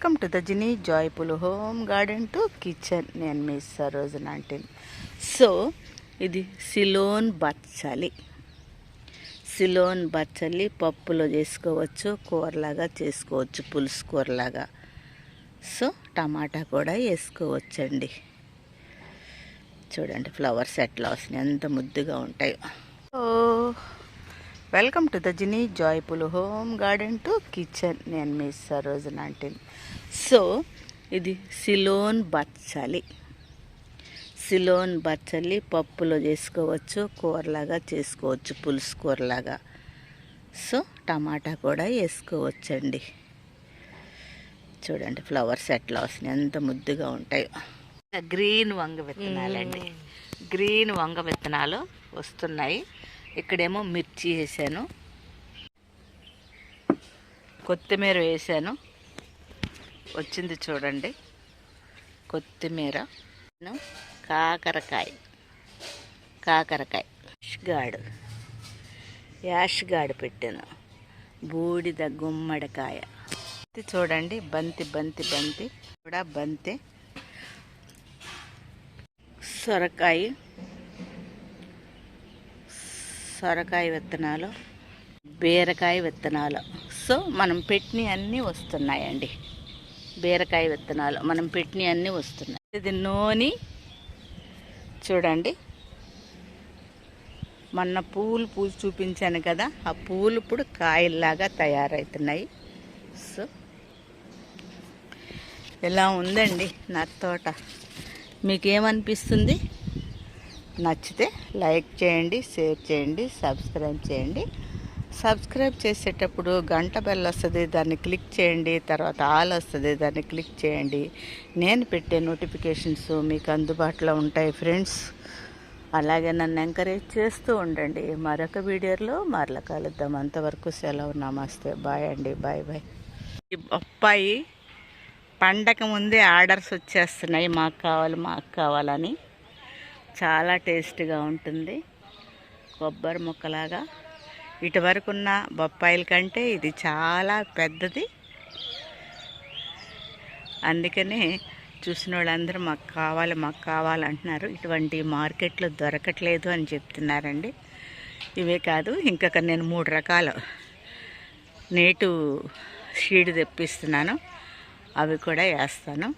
Welcome to the genie joyful home garden to kitchen. నేను మీ సరోజ నాంటిన్. సో ఇది సిలోన్ బచ్చలి. సిలోన్ బచ్చలి పప్పులో చేసుకోవచ్చు కూరలాగా చేసుకోవచ్చు పులుసు కూరలాగా. సో టమాటా కూడా వేసుకోవచ్చండి. చూడండి ఫ్లవర్స్ ఎట్లా వస్తున్నాయి. ఎంత ముద్దుగా ఉంటాయో. ఓ welcome to the genie joyful home garden to kitchen. నేను మీ సరోజ నాంటిన్. సో ఇది సిలోన్ బచ్చలి. సిలోన్ బచ్చలి పప్పులో చేసుకోవచ్చు కూరలాగా చేసుకోవచ్చు పులుసు కూరలాగా. సో టమాటా కూడా వేసుకోవచ్చండి. చూడండి ఫ్లవర్స్ ఎట్లా వస్తున్నాయి. ఎంత ముద్దుగా ఉంటాయి. గ్రీన్ వంగ విత్తనాలండి. గ్రీన్ వంగ విత్తనాలు వస్తున్నాయి. ఇక్కడేమో మిర్చి వేసాను. కొత్తిమీర వేసాను. వచ్చింది చూడండి. కొత్తిమీర కాకరకాయ కాకరకాయ యాష్గాడు యాష్గాడు పెట్టాను. బూడిద గుమ్మడికాయ. చూడండి బంతి బంతి బంతి. కూడా బంతి. సొరకాయ సొరకాయ విత్తనాలు బీరకాయ విత్తనాలు. సో మనం పెట్టిన అన్నీ వస్తున్నాయండి. బీరకాయ విత్తనాలు మనం పెట్టిన అన్నీ వస్తున్నాయి. ఇది నూనె. చూడండి. మొన్న పూలు పూలు చూపించాను కదా ఆ పూలు ఇప్పుడు కాయల్లాగా తయారవుతున్నాయి సో ఇలా ఉందండి నా తోట? మీకేమనిపిస్తుంది? నచ్చితే లైక్ చేయండి షేర్ చేయండి సబ్స్క్రైబ్ చేయండి. సబ్స్క్రైబ్ చేసేటప్పుడు గంట బెల్ వస్తుంది దాన్ని క్లిక్ చేయండి తర్వాత ఆల్ వస్తుంది దాన్ని క్లిక్ చేయండి. నేను పెట్టే నోటిఫికేషన్స్ మీకు అందుబాటులో ఉంటాయి ఫ్రెండ్స్. అలాగే నన్ను ఎంకరేజ్ చేస్తూ ఉండండి. మరొక వీడియోలో మరల కలుద్దాం. అంతవరకు సెలవు నమస్తే. బాయ్ అండి. Bye bye. ఈ బొప్పాయి పండగ ముందే ఆర్డర్స్ వచ్చేస్తున్నాయి. మాకు కావాలి మాకు కావాలని. చాలా టేస్ట్గా ఉంటుంది. కొబ్బరి ముక్కలాగా. ఇటువరకున్న బొప్పాయిల కంటే ఇది చాలా పెద్దది. అందుకనే చూసిన వాళ్ళందరూ మాకు కావాలి మాకు కావాలంటున్నారు ఇటువంటి మార్కెట్లో దొరకట్లేదు అని చెప్తున్నారండి. ఇవే కాదు ఇంకొక నేను మూడు రకాలు నేటు షీడ్ తెప్పిస్తున్నాను. అవి కూడా వేస్తాను.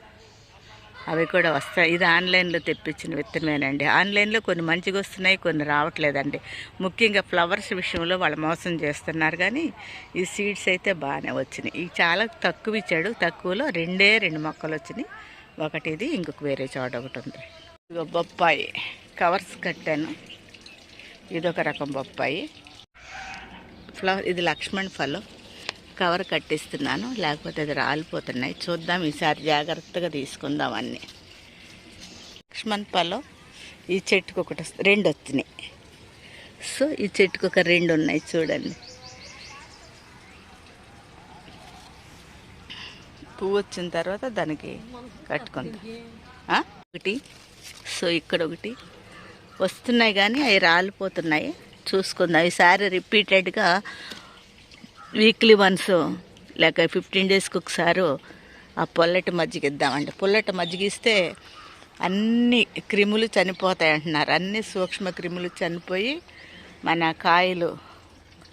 అవి కూడా వస్తాయి. ఇది ఆన్లైన్లో తెప్పించిన విత్తనమేనండి. ఆన్లైన్లో కొన్ని మంచిగా వస్తున్నాయి కొన్ని రావట్లేదండి. ముఖ్యంగా ఫ్లవర్స్ విషయంలో వాళ్ళు మోసం చేస్తున్నారు. కానీ ఈ సీడ్స్ అయితే బాగానే వచ్చినాయి. ఇవి చాలా తక్కువ ఇచ్చాడు. తక్కువలో రెండే రెండు మొక్కలు వచ్చినాయి. ఒకటి ఇది ఇంకొక వేరే చోట ఒకటి ఉంది. ఇదిగో బొప్పాయి. కవర్స్ కట్టాను. ఇదొక రకం బొప్పాయి. ఫ్లవర్ ఇది లక్ష్మణ్ ఫలం. కవర్ కట్టిస్తున్నాను లేకపోతే అది రాలిపోతున్నాయి. చూద్దాం ఈసారి జాగ్రత్తగా తీసుకుందాం అన్నీ. లక్ష్మణ్ పలో ఈ చెట్టుకు ఒకటి రెండు వచ్చినాయి సో ఈ చెట్టుకు ఒక రెండు ఉన్నాయి చూడండి. పువ్వు వచ్చిన తర్వాత దానికి కట్టుకుందాం. ఒకటి. సో ఇక్కడ ఒకటి. వస్తున్నాయి కానీ అవి రాలిపోతున్నాయి. చూసుకుందాం. ఈసారి రిపీటెడ్గా వీక్లీ వన్స్ లేక ఫిఫ్టీన్ డేస్కి ఒకసారి ఆ పొల్లటి మజ్జిగ ఇద్దామండి. పొల్లటి మజ్జిగ ఇస్తే అన్ని క్రిములు చనిపోతాయి అంటున్నారు. అన్ని సూక్ష్మ క్రిములు చనిపోయి మన కాయలు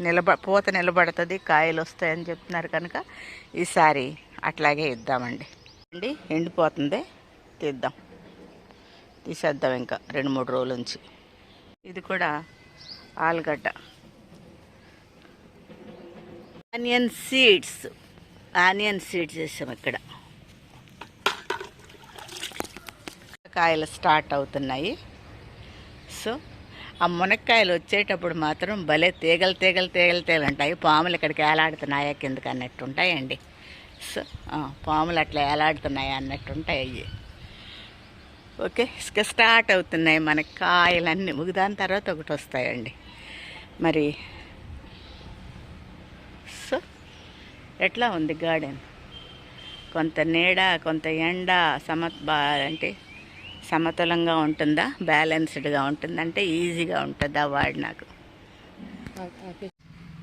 నిలబ పూత నిలబడుతుంది కాయలు వస్తాయని చెప్తున్నారు కనుక ఈసారి అట్లాగే ఇద్దామండి. అండి ఎండిపోతుంది. తీద్దాం. తీసేద్దాం ఇంకా రెండు మూడు రోజుల నుంచి. ఇది కూడా ఆలుగడ్డ. ఆనియన్ సీడ్స్ ఆనియన్ సీడ్స్ వేసాం ఇక్కడ. కాయలు స్టార్ట్ అవుతున్నాయి. సో ఆ మునక్కాయలు వచ్చేటప్పుడు మాత్రం భలే తీగలు తీగలు తీగలు తీగలు ఉంటాయి. పాములు ఇక్కడికి ఏలాడుతున్నాయా కిందకి అన్నట్టు ఉంటాయండి. సో పాములు అట్లా ఏలాడుతున్నాయా అన్నట్టు ఉంటాయి. అవి ఓకే ఇక స్టార్ట్ అవుతున్నాయి మన కాయలన్నీ. ముగిదాని తర్వాత ఒకటి వస్తాయండి. మరి సో ఎట్లా ఉంది గార్డెన్? కొంత నీడ కొంత ఎండ సమ బా అంటే సమతులంగా ఉంటుందా? బ్యాలెన్స్డ్గా ఉంటుందంటే ఈజీగా ఉంటుందా వాడు నాకు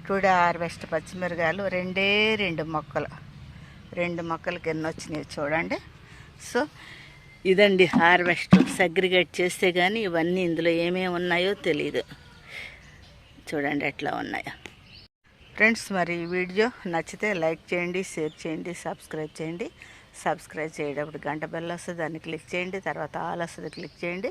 టుడే హార్వెస్ట్ పచ్చిమిరకాయలు రెండే రెండు మొక్కలు. రెండు మొక్కలకి ఎన్ని వచ్చినాయి చూడండి. సో ఇదండి హార్వెస్ట్. సగ్రిగేట్ చేస్తే కానీ ఇవన్నీ ఇందులో ఏమేమి ఉన్నాయో తెలియదు చూడండి ఎట్లా ఉన్నాయో. ఫ్రెండ్స్ మరి ఈ వీడియో నచ్చితే లైక్ చేయండి షేర్ చేయండి సబ్స్క్రైబ్ చేయండి. సబ్స్క్రైబ్ చేయడప్పుడు గంట బెల్ వస్తుంది దాన్ని క్లిక్ చేయండి తర్వాత ఆల్ వస్తుంది క్లిక్ చేయండి.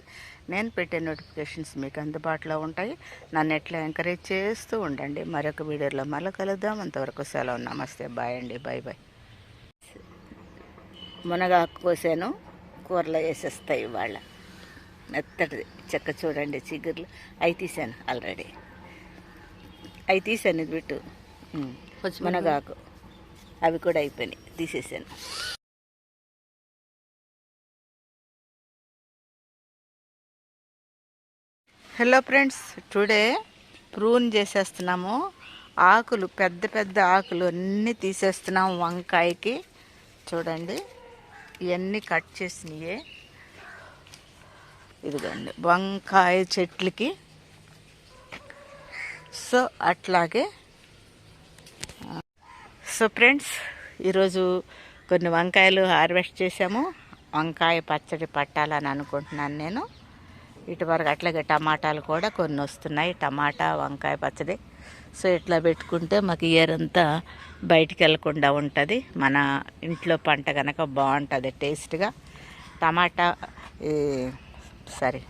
నేను పెట్టే నోటిఫికేషన్స్ మీకు అందుబాటులో ఉంటాయి. నన్ను ఎట్లా ఎంకరేజ్ చేస్తూ ఉండండి. మరొక వీడియోలో మళ్ళీ కలుద్దాం. అంతవరకు సెలవు. నమస్తే. బాయ్ అండి. Bye bye. మునగాకు కోసాను. కూరలో వేసేస్తాయి ఇవాళ. మెత్తటిది. చెక్క చూడండి. చిగుర్లు. అవి తీసాను ఆల్రెడీ. అవి తీసాను ఇది బిట్టు. మునగాకు అవి కూడా అయిపోయినాయి. తీసేసాను. హలో ఫ్రెండ్స్ టుడే ప్రూన్ చేసేస్తున్నాము. ఆకులు పెద్ద పెద్ద ఆకులు అన్నీ తీసేస్తున్నాము వంకాయకి. చూడండి ఇవన్నీ కట్ చేసినయే. ఇదిగోండి వంకాయ చెట్లకి సో అట్లాగే సో ఫ్రెండ్స్ ఈరోజు కొన్ని వంకాయలు హార్వెస్ట్ చేసాము వంకాయ పచ్చడి పట్టాలని అనుకుంటున్నాను నేను. ఇటువరకు అట్లాగే టమాటాలు కూడా కొన్ని వస్తున్నాయి. టమాటా వంకాయ పచ్చడి. సో ఇట్లా పెట్టుకుంటే మాకు ఇయర్ అంతా బయటికి వెళ్ళకుండా ఉంటుంది. మన ఇంట్లో పంట కనుక బాగుంటుంది టేస్ట్గా. టమాటా ఈ సారీ